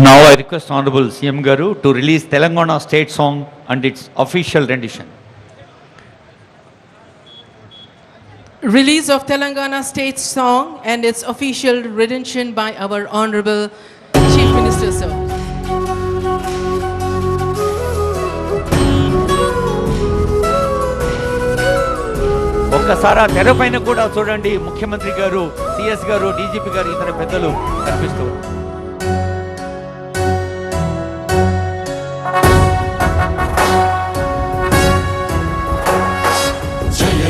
Now I request Honorable CM Garu to release Telangana state song and its official rendition. Release of Telangana state song and its official rendition by our Honorable Chief Minister, sir. ఒక్కసారి ఆ తెర పైన కూడా చూడండి ముఖ్యమంత్రి గారు CS గారు DGP గారు ఇతర పెద్దలు కనిపిస్తూ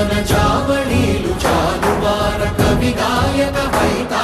మన చావళీలు చాలువార కవి గాయక వైతా